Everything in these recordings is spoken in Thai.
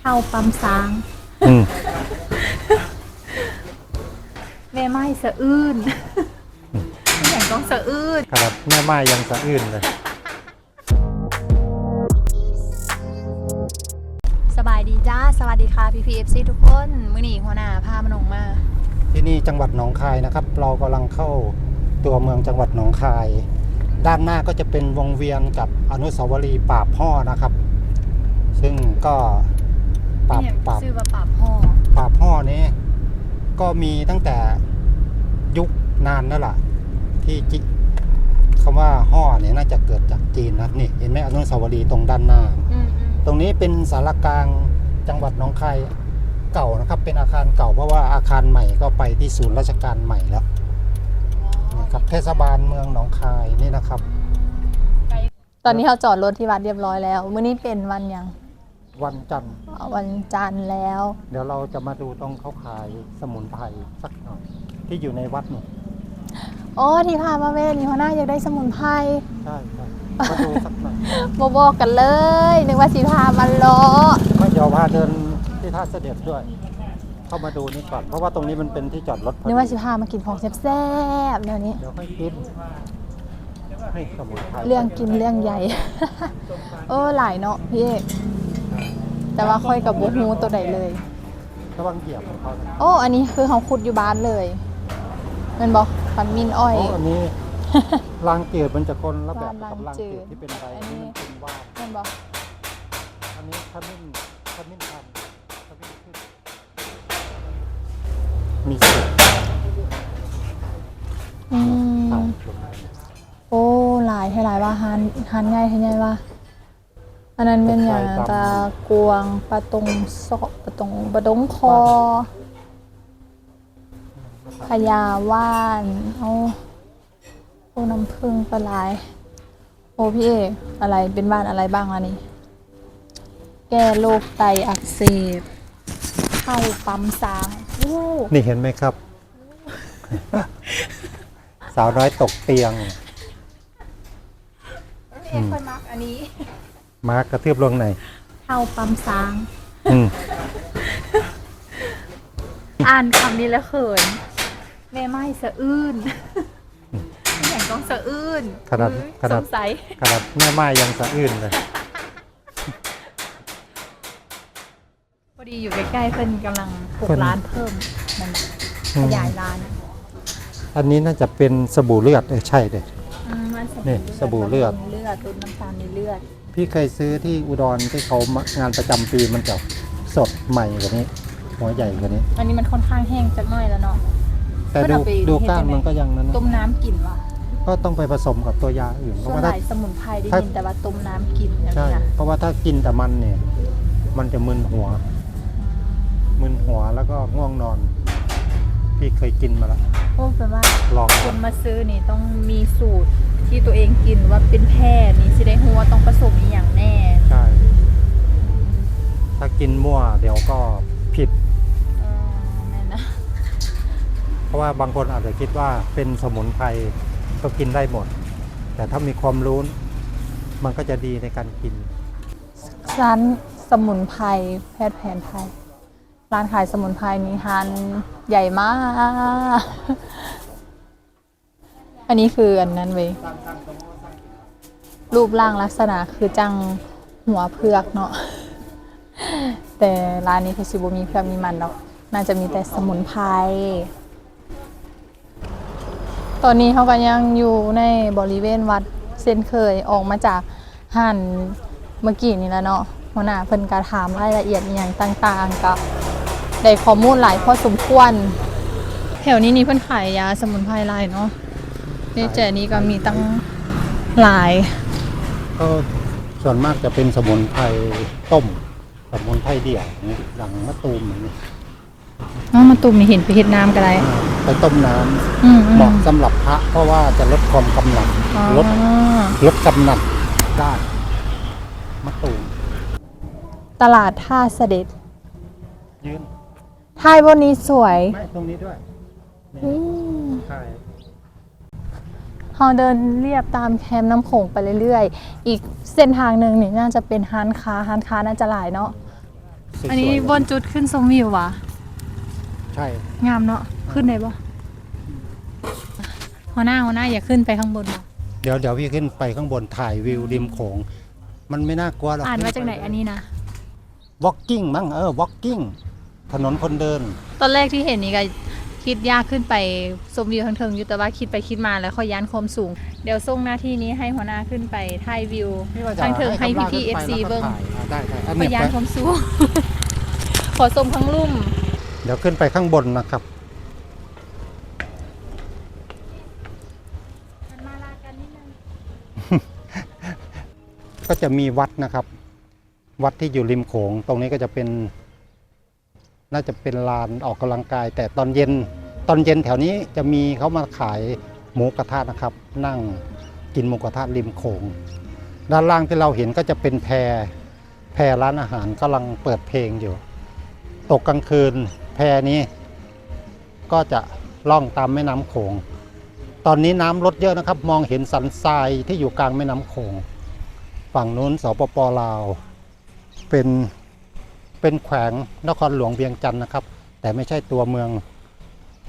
เข้าปั๊มซางอืมแม่ไม้สะอื้นอย่างต้องสะอื้นขนาดแม่ไม้ยังสะอื้นเลย สบายดีจ้าสวัสดีค่ะพี่พีเอฟซีทุกคนมื้อนี้หัวหน้าพามาหนงมา ที่นี่จังหวัดหนองคายนะครับ เรากำลังเข้าตัวเมืองจังหวัดหนองคาย ด้านหน้าก็จะเป็นวงเวียนกับอนุสาวรีย์ปราบพ่อนะครับ ซึ่งก็ ปราบเนี่ยปราบชื่อว่าปราบห่อปราบพ่อนี้ก็มีตั้งแต่ยุคนานนั่นแหละที่จิคำว่าห่อเนี่ยน่าจะเกิดจากจีนนะนี่เห็นไหมอนุสาวรีย์ตรงด้านหน้าอืมตรงนี้เป็นสารกลางจังหวัดหนองคายเก่านะครับ เป็นอาคารเก่าเพราะว่าอาคารใหม่ก็ไปที่ศูนย์ราชการใหม่แล้วนี่ครับเทศบาลเมืองหนองคายนี่นะครับ ตอนนี้เราจอดรถที่วัดเรียบร้อยแล้วมื้อนี้เป็นวันหยัง วันจันทร์ วันจันทร์แล้ว เดี๋ยวเราจะมาดูตรงเขาขายสมุนไพรสักหน่อยที่อยู่ในวัดนี่โอ้ที่พามาเวนี่หัวหน้าอยากได้สมุนไพรใช่ใช่มาดูสักหน่อยบบอกกันเลยนึกว่าสิพามาล้อไม่เดี๋ยวพาเดินที่ท่าเสด็จด้วย เข้ามาดูนี่ก่อนเพราะว่าตรงนี้มันเป็นที่จอดรถพอนึดีกว่าสิพามากินของแซ่บๆเดี๋ยวนี้เดี๋ยวค่อยคิดให้สมุนไพรเรื่องกินเรื่องใหญ่ เออหลายเนาะพี่เอก แต่ว่าค่อยกับบัฮูตัวใดเลย ระวังเหยียบของเขานะโอ้ อันนี้คือเขาขุดอยู่บ้านเลยแมันบอกปันมินอ้อย โอ้อันนี้ รางเกียดมันจะคนละแบบกับรางรางจืเกียดดที่เป็นใบอัอันนนี้นี้มันเป็นว่านแมันบอกอันนี้ขมิ้นขมิ้นพันธุ์ขมิ้นขึ้นมีสุดอืเต่ามโอ้หลายให้หลายว่าหันหันง่ายให้ง่ายว่า อันนั้นเป็นอย่างตากวงปลาตรงซอกปลาตรงปลาดงคอพญาว่านเอาโอ้น้ำผึ้งปลาไหลายโอ้พี่เอกอะไรเป็นบ้านอะไรบ้างอันนี้แก้โรคไตอักเสบเข้าปั๊มซางโอ้นี่เห็นไหมครับ สาวน้อยตกเตียงเอกคนมักอันนี้ มากระทืบลงไหนเข้าปั๊มซาง อืมอ่านคำนี้แล้วเขินแม่ไม้สะอื้นอย่างต้องสะอื้นขนาดเอ้ยขนาดสงสัยขนาดแม่ไม้ยังสะอื้นเลย พอดีอยู่ใกล้ๆเพิ่นกำลังปลูเพิ่กนร้านเพิ่มนั่นแหละอืขมยายร้านอันนี้น่าจะเป็นสบู่เลือดเออใช่เลย อืมมันนี่สบู่เลือดบำรุงเลือดลดน้ำตาลในเลือด พี่เคยซื้อที่อุดรที่เขามางานประจำปีมันจะสดใหม่กว่านี้ หัวใหญ่กว่านี้ อันนี้มันค่อนข้างแห้งจักหน่อยแล้วเนาะ แต่เพิ่นดูเอาไปดูเฮ็ดก้านจังไงมันก็ยังนั้นนะต้มน้ำกินว่ะก็ต้องไปผสมกับตัวยาอื่นเพส่ราะวนว่าหถ้า ลายสมุนไพรได้ถ้ายินแต่ว่าต้มน้ำกินอย่างใช่ นี้นะเพราะว่าถ้ากินแต่มันเนี่ย มันจะมึนหัว มึนหัวแล้วก็ง่วงนอน พี่เคยกินมาแล้ว โอ้แปลว่าลองคนมาซื้อนี่ต้องมีสูตร ที่ตัวเองกินว่าเป็นแพทย์นี่สิได้ฮู้ว่าต้องผสมอหย่างแน่ ใช่ ถ้ากินมั่วเดี๋ยวก็ผิด เออแม่นนะเพราะว่าบางคนอาจจะคิดว่าเป็นสมุนไพรก็กินได้หมด แต่ถ้ามีความรู้ มันก็จะดีในการกิน ร้านสมุนไพรแพทย์แผนไทย ร้านขายสมุนไพรนี่ฮันใหญ่มาก อันนี้คืออันนั้นเว้ยรูปร่างลักษณะคือจังหัวเพือกเนาะแต่ร้านนี้คือชิบุมีเพือกมีมันเนาะน่าจะมีแต่สมุนไพรตอนนี้เขาก็ยังอยู่ในบริเวณวัดเส้นเคยออกมาจากหันเมื่อกี้นี่แล้วเนาะหัวหน้าเพิ่นกาถามรายละเอียดอย่างต่างๆกับได้ข้อมูลหลายพอสมควร แถวนี้นี่เพิ่นขายยาสมุนไพรหลายเนาะ นี่แจนี้ก็มีตั้งหลาย ก็ส่วนมากจะเป็นสมุนไพรต้ม สมุนไพรเดี่ยวอย่างนี้หลังมะตูมอย่างนี้น้องมาตุ่มนี่เห็นไปเฮ็ดน้ำก็ได้ไปต้มน้ำอืมเหมาะสำหรับพระ เพราะว่าจะลดความกำหนัดอ๋อลดลดกำหนัดได้มะตูมตลาดท่าเสด็จยืนท้ายบนนี้สวย ไม่ตรงนี้ด้วยนี่อืมใช่ เราเดินเรียบตามแคมน้ำโขงไปเรื่อยๆ อีกเส้นทางหนึ่งนี่น่าจะเป็นฮานค้าฮานค้าน่าจะหลายเนาะสวยๆอันนี้บนจุดขึ้นชมวิววะใช่งามเนาะขึ้นได้ปะหัวหน้าหัวหน้าอย่าขึ้นไปข้างบนวะเดี๋ยวเดี๋ยวพี่ขึ้นไปข้างบนถ่ายวิวริมโขง มันไม่น่ากลัวหรอกอ่านมาจากไหนอันนี้นะ walking มั้งเออ walking ถนนคนเดิน ตอนแรกที่เห็นนี่ก็ คิดยากขึ้นไปชมวิวทางเทิงอยู่แต่ว่าคิดไปคิดมาแล้วค่อยย้านความสูง เดี๋ยวส่งหน้าที่นี้ให้หัวหน้าขึ้นไปถ่ายวิวทางเทิงให้พี่พี่ FC เบิ่งได้ได้อันค่อนี้ยย้านไปความสูง ขอชมข้างลุ่ม เดี๋ยวขึ้นไปข้างบนนะครับ มาลากันนิดนึงก็จะมีวัดนะครับ วัดที่อยู่ริมโขง ตรงนี้ก็จะเป็น น่าจะเป็นลานออกกำลังกาย แต่ตอนเย็นตอนเย็นแถวนี้จะมีเขามาขายหมูกระทะนะครับ นั่งกินหมูกระทะริมโขงด้านล่างที่เราเห็นก็จะเป็นแพรแพรร้านอาหารกำลังเปิดเพลงอยู่ ตกกลางคืนแพรนี้ ก็จะล่องตามแม่น้ำโขงตอนนี้น้ำลดเยอะนะครับ มองเห็นสันทรายที่อยู่กลางแม่น้ำโขงฝั่งนู้นสปปลาว เป็น เป็นแขวงนครหลวงเวียงจันทร์นะครับ แต่ไม่ใช่ตัวเมือง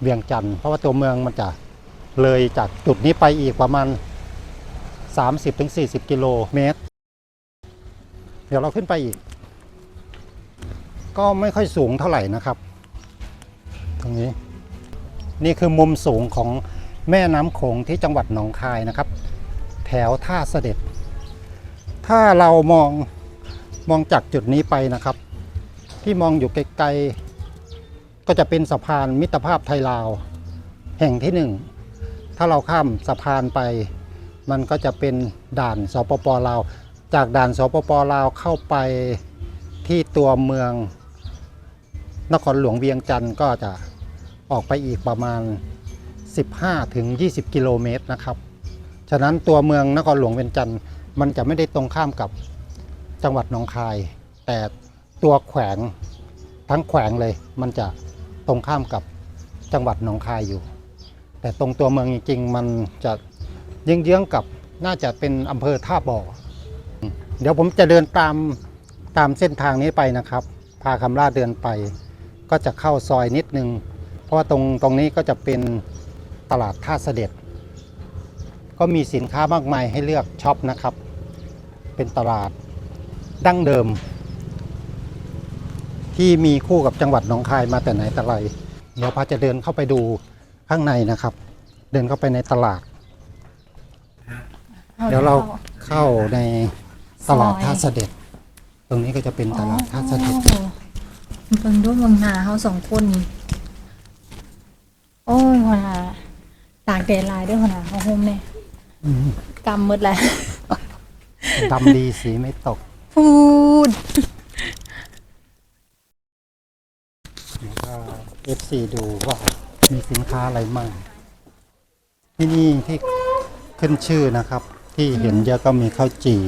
เวียงจันทร์เพราะว่าตัวเมืองมันจะเลยจากจุดนี้ไปอีกประมาณ 30-40 กิโลเมตร เดี๋ยวเราขึ้นไปอีก ก็ไม่ค่อยสูงเท่าไหร่นะครับ ตรงนี้ นี่คือมุมสูงของแม่น้ำโขงที่จังหวัดหนองคายนะครับ แถวท่าเสด็จ ถ้าเรามองมองจากจุดนี้ไปนะครับ ที่มองอยู่ไกลๆก็จะเป็นสะพานมิตรภาพไทยลาว แห่งที่หนึ่งถ้าเราข้ามสะพานไป มันก็จะเป็นด่านสปปลาว จากด่านสปปลาวเข้าไปที่ตัวเมือง นครหลวงเวียงจันทร์ก็จะออกไปอีกประมาณ 15ถึง20กิโลเมตรนะครับ ฉะนั้นตัวเมืองนครหลวงเวียงจันทร์มันจะไม่ได้ตรงข้ามกับจังหวัดหนองคาย แต่ ตัวแขวงทั้งแขวงเลย มันจะตรงข้ามกับจังหวัดหนองคายอยู่ แต่ตรงตัวเมืองจริงๆมันจะเยื้องๆกับน่าจะเป็นอำเภอท่าบ่อเดี๋ยวผมจะเดินตามตามเส้นทางนี้ไปนะครับ พาคำล่าเดินไป ก็จะเข้าซอยนิดนึง เพราะว่าตรงตรงนี้ก็จะเป็นตลาดท่าเสด็จ ก็มีสินค้ามากมายให้เลือกช็อปนะครับ เป็นตลาดดั้งเดิม ที่มีคู่กับจังหวัดหนองคายมาแต่ไหนแต่ไรเดี๋ยวพาจะเดินเข้าไปดูข้างในนะครับ เดินเข้าไปในตลาด เดี๋ยวเราเข้าในตลาดท่าเสด็จ ตรงนี้ก็จะเป็นตลาดท่าเสด็จโอ้โหเบิ่งด้วยเบิ่งหน้าเขาสองคนนี่โอ้ยหัวหน้าตากแดดหลายเด้วยหัวหน้าเขาโฮมเนี่ยอืมกำมืดแล้วดำดีสีไม่ตกพูด เดี๋ยวก็ FC ดูว่ามีสินค้าอะไรมั่งที่นี่ที่ขึ้นชื่อนะครับ ที่เห็นเยอะก็มีข้าวจี่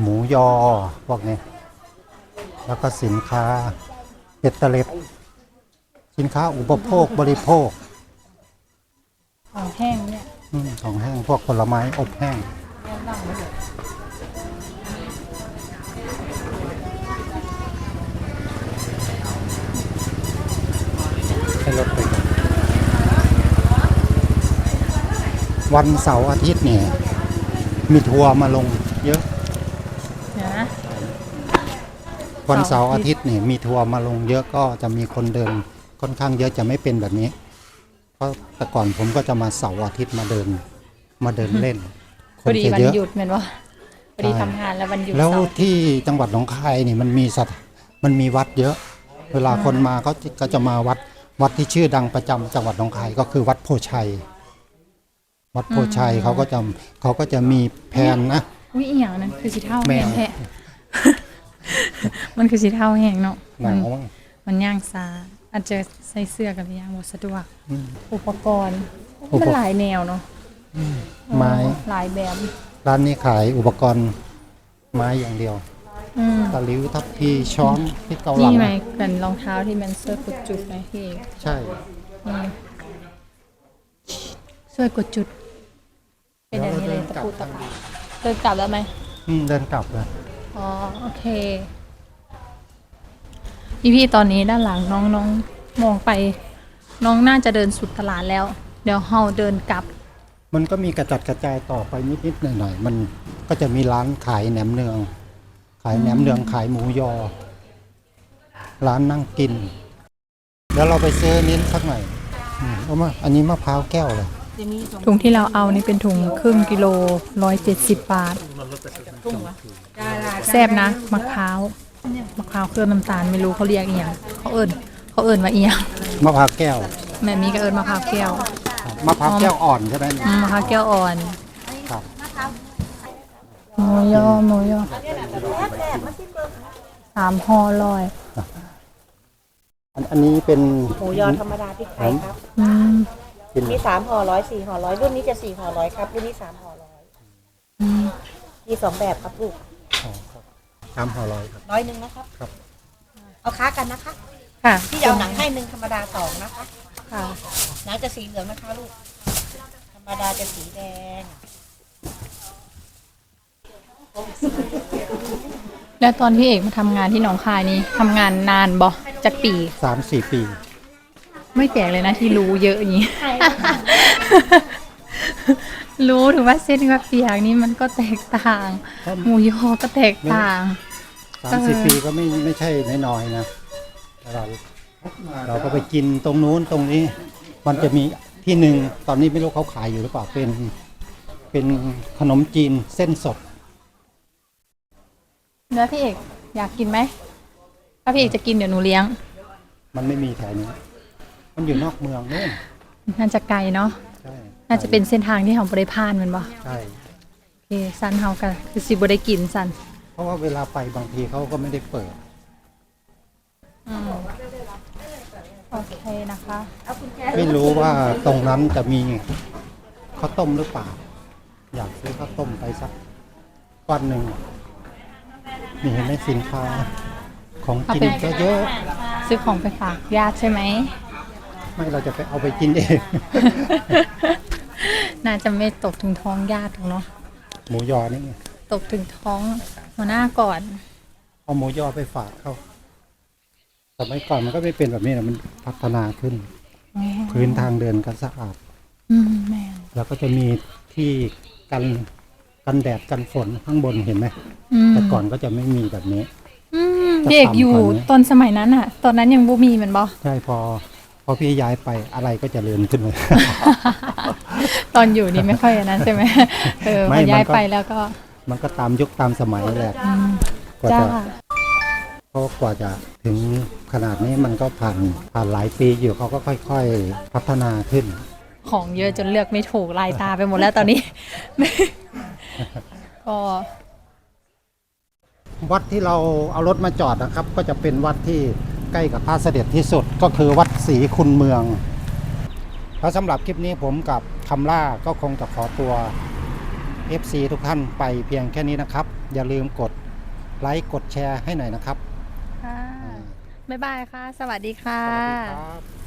หมูยอพวกนี้ แล้วก็สินค้าเป็ดเตล็ดสินค้าอุปโภคบริโภคของแห้งเนี่ยอืมของแห้งพวกผลไม้อบแห้งให้ รถไปก่อนวันเสาร์อาทิตย์เนี่ย มีทัวร์มาลงเยอะ เดี๋ยวนะวันเสาร์เสาร์อาอาทิทิตตย์ย์เนี่ยมีทัวร์มาลงเยอะก็จะมีคนเดินค่อนข้างเยอะจะไม่เป็นแบบนี้ เพราะแต่ก่อนผมก็จะมาเสาร์อาทิตย์มาเดินมาเดินเล่น คพอนดีจะวันเยอะ หยุดแม่นว่าพอดีใช่ ทำงานแล้ววันหยุดแล้วเสาร์ที่จังหวัดหนองคายนี่มันมีสัตว์มันมีวัดเยอะ เวลาคนมาเขาจะก็จะมาวัด วัดที่ชื่อดังประจำจังหวัดหนองคายก็คือวัดโพชัย วัดโพชัยเขาก็จะเขาก็จะมีแผนนะอุ้ยอีหยังนั้นคือสีเท่าแมแห้วงแท้มันคือสีเท่าแห้งเนาะหมันนาวมั้งมันย่างซาอาจจะใส่เสื้อกันหรือย่างบ่สะดวกอืมอุปกรณ์อุปมันหลายแนวเนาะไม้เออหลายแบบ ร้านนี้ขายอุปกรณ์ไม้อย่างเดียวอืม ตะหลิวทัพพีช้อนที่เกาหลันี่งไหมเป็นรองเท้าที่มันเสื้อกดจุดนะพี่เอกใช่นี่เสื้อกดจุด เป็นแบบนี้เลยตะปูตะปาเดินกลับแล้วไหมอืมเดินกลับเลยอ๋อโอเคพี่พี่ตอนนี้ด้านหลังน้องน้องมองไป น้องน่าจะเดินสุดตลาดแล้ว เดี๋ยวเฮาเดินกลับ มันก็มีกระจัดกระจายต่อไปนิดๆหน่อยๆมันก็จะมีร้านขายแหนมเนือง ขายแหนมเนืองขายหมูยอ ร้านนั่งกิน เดี๋ยวเราไปซื้อนิ้นสักหน่อยอืมเอามาอันนี้มะพร้าวแก้วเลยถุงที่เราเอานี่เป็นถุงครึ่งกิโลร้อยเจ็ดสิบบาทแซ่บนะมะพร้าวมะพร้าวเคลือบน้ำตาลไม่รู้เขาเรียกอีหยังเขาเอิญเขาเอิญว่าอีหยังมะพร้าวแก้วแม่มีก็เอิญมะพร้าวแก้วมะพร้าวแก้วอ่อนใช่ไหมอืมมะพร้าวแก้วอ่อน ครับ หมูยอหมูยอสามห่อลอยอันอันนี้เป็นหมูยอธรรมดาพริกไทยครับ อืมเป็นมีสามห่อร้อยสี่ห่อร้อยรุ่นนี้จะสี่ห่อร้อยครับรุ่นนี้สามห่อร้อยอืมมีสองแบบครับลูกอ๋อครับตามห่อร้อยครับ ร้อยหนึ่งนะครับครับ เอาค้ากันนะคะค่ะพี่จะเอาหนังให้หนึ่งธรรมดาสองนะคะค่ะหนังจะสีเหลืองนะคะลูก ธรรมดาจะสีแดง แล้วตอนที่เอกมาทำงานที่หนองคายนี่ทำงานนานบ่จากปี สามสี่ปี ไม่แปลกเลยนะที่รู้เยอะอย่างนี้ รู้ถึงว่าเส้นกับเปียกนี่มันก็แตกต่างครับหมูยอก็แตกต่าง สามสิบเออปีก็ไม่ไม่ใช่น้อยๆนะเราเราก็ไปกินตรงนู้นตรงนี้ มันจะมีที่หนึ่งตอนนี้ไม่รู้เขาขายอยู่หรือเปล่าเป็น เป็นขนมจีนเส้นสด เนื้อพี่เอกอยากกินไหม ถ้าพี่เอกจะกินเดี๋ยวหนูเลี้ยง มันไม่มีแถวนี้ มันอยู่นอกเมืองนู่นน่าจะไกลเนาะ ใช่น่าจะเป็นเส้นทางที่เราบริพานแมันบ่ใช่ โอเคสันเฮากันคือสิบ่ได้กินสันเพราะว่าเวลาไปบางทีเขาก็ไม่ได้เปิด อืมโอเคนะคะ ไม่รู้ว่าตรงนั้นจะมีข้าวต้มหรือเปล่า อยากซื้อข้าวต้มไปสักก้อนหนึ่ง นี่เห็นไหมสินค้าของกินเอาไป ก็เยอะ ซื้อของไปฝากญาติใช่ไหม ไม่เราจะไปเอาไปกินเอง น่าจะไม่ตกถึงท้องญาติหรอกเนาะ หมูยอนี่ไงตกถึงท้องหัวหน้าก่อน เอาหมูยอไปฝากเขาสมัยก่อนมันก็ไม่เป็นแบบนี้นะมันพัฒนาขึ้น พื้นทางเดินก็สะอาด อืมแม่นแล้วก็จะมีที่กัน กันแดดกันฝนข้างบนเห็นไหมอืมแต่ก่อนก็จะไม่มีแบบนี้ อืมจะพี่เอกต่ำอยู่กว่านี้ตอนสมัยนั้นอะตอนนั้นยังบ่มีแมันบ่ใช่พอ พอพี่ย้ายไปอะไรก็เจริญขึ้นเลย ตอนอยู่นี่ไม่ค่อยอันนั้นใช่ไหมเออไม่พอย้ายมันก็ ไปแล้วก็มันก็ตามยุคตามสมัยแหละอืมกว่าจ้าจะเพราะกว่าจะถึงขนาดนี้มันก็ผ่านผ่านหลายปีอยู่เขาก็ค่อยๆ พัฒนาขึ้น ของเยอะจนเลือกไม่ถูกลายตาไปหมดแล้วตอนนี้ ก็วัดที่เราเอารถมาจอดนะครับ ก็จะเป็นวัดที่ใกล้กับพระเสด็จที่สุดก็คือวัดศรีคุณเมือง แล้วสำหรับคลิปนี้ผมกับคำล่าก็คงจะขอตัว FC ทุกท่านไปเพียงแค่นี้นะครับ อย่าลืมกดไลค์กดแชร์ให้หน่อยนะครับค่ะบ๊ายบายค่ะ สวัสดีค่ะ สวัสดีครับ